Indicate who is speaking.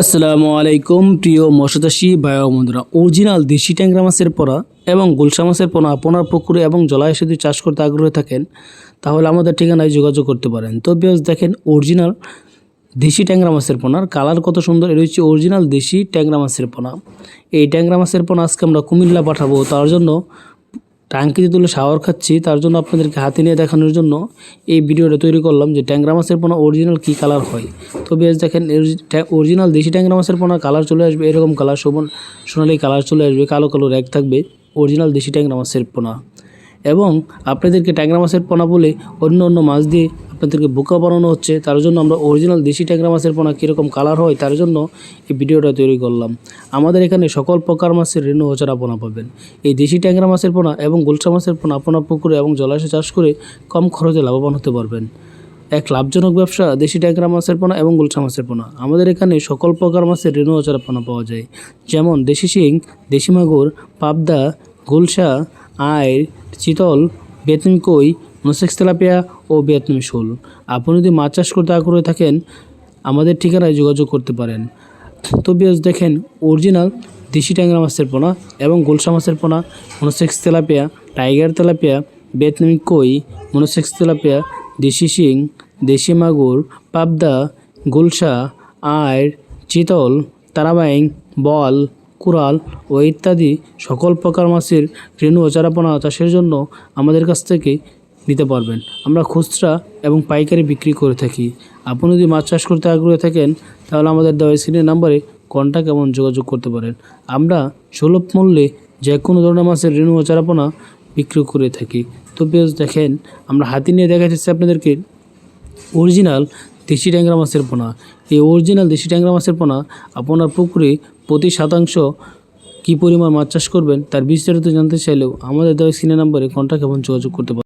Speaker 1: আসসালামু আলাইকুম, প্রিয় মৎস্যচাষী ভাই বন্ধুরা। অরিজিনাল দেশি ট্যাংরা মাছের পোনা এবং গুলশা মাছের পোনা আপনার পুকুরে এবং জলাশয়ে যদি চাষ করতে আগ্রহী থাকেন, তাহলে আমাদের ঠিকানায় যোগাযোগ করতে পারেন। তো বেশ দেখেন অরিজিনাল দেশি ট্যাংরা মাছের পোনার কালার কত সুন্দর এটা হচ্ছে অরিজিনাল দেশি ট্যাংরা মাছের পোনা। এই ট্যাংরা মাছের পোনা আজকে আমরা কুমিল্লা পাঠাবো, তার জন্য টাঙ্কিতে তুলে শাওয়ার খাচ্ছি, তার জন্য আপনাদেরকে হাতে নিয়ে দেখানোর জন্য এই ভিডিওটা তৈরি করলাম যে ট্যাংরা মাছের পোনা অরিজিনাল কী কালার হয়। তো বেশ দেখেন অরিজিনাল দেশি ট্যাংরা মাছের পোনা কালার চলে আসবে, এরকম কালার শোভন, সোনালি কালার চলে আসবে, কালো কালো র্যাক থাকবে অরিজিনাল দেশি ট্যাংরা মাছের পোনা। এবং আপনাদেরকে ট্যাংরা মাছের পোনা বলে অন্য অন্য মাছ দিয়ে আপনাদেরকে বোকা বানানো হচ্ছে, তার জন্য আমরা অরিজিনাল দেশি ট্যাংরা মাছের পোনা কীরকম কালার হয়, তার জন্য এই ভিডিওটা তৈরি করলাম। আমাদের এখানে সকল প্রকার মাছের রেণু হচারা পোনা পাবেন। এই দেশি ট্যাংরা মাছের পোনা এবং গুলশা মাছের পোনা আপনার পুকুরে এবং জলাশয়ে চাষ করে কম খরচে লাভবান হতে পারবেন। এক লাভজনক ব্যবসা দেশি ট্যাংরা মাছের পোনা এবং গুলশা মাছের পোনা। আমাদের এখানে সকল প্রকার মাছের রেণু হচারা পোনা পাওয়া যায়। যেমন দেশি শিং, দেশি মাগুর, পাবদা, গুলশা আয় চিতল, বেতনি কই মনোসেক্স তেলাপিয়া ও বেতনি শোল। আপনি যদি মাছ চাষ করতে আগ্রহী থাকেন, আমাদের ঠিকানায় যোগাযোগ করতে পারেন। তো দেখেন অরিজিনাল দেশি ট্যাংরা মাছের পোনা এবং গোলসা মাছের পোনা, মনোসেক্স তেলাপিয়া, টাইগার তেলাপিয়া বেতনামি কই, মনোসেক্স তেলাপিয়া, দেশি শিং, দেশি মাগুর, পাবদা গুলশা আয়ের চিতল তারাবাইং বল কুরাল ও ইত্যাদি সকল প্রকার মাছের রেণু ও চারাপোনা চাষের জন্য আমাদের কাছ থেকে নিতে পারবেন। আমরা খুচরা এবং পাইকারি বিক্রি করে থাকি। আপনি যদি মাছ চাষ করতে আগ্রহী থাকেন, তাহলে আমাদের দেওয়া স্ক্রিনের নাম্বারে কন্ট্যাক্ট এবং যোগাযোগ করতে পারেন। আমরা সুলভ মূল্যে যে কোনো ধরনের মাছের রেণু ও চারাপোনা বিক্রি করে থাকি। তো বেশ দেখেন, আমরা হাতি নিয়ে দেখাচ্ছি আপনাদেরকে অরিজিনাল দেশি ট্যাংরা মাছের পোনা। এই অরিজিনাল দেশি ট্যাংরা মাছের পোনা আপনার পুকুরে প্রতি শতাংশ কী পরিমাণ মাছ চাষ করবেন, তার বিস্তারিত জানতে চাইলেও আমাদের দেওয়া স্ক্রিনের নাম্বারে কন্ট্যাক্ট এবং যোগাযোগ করতে পারেন।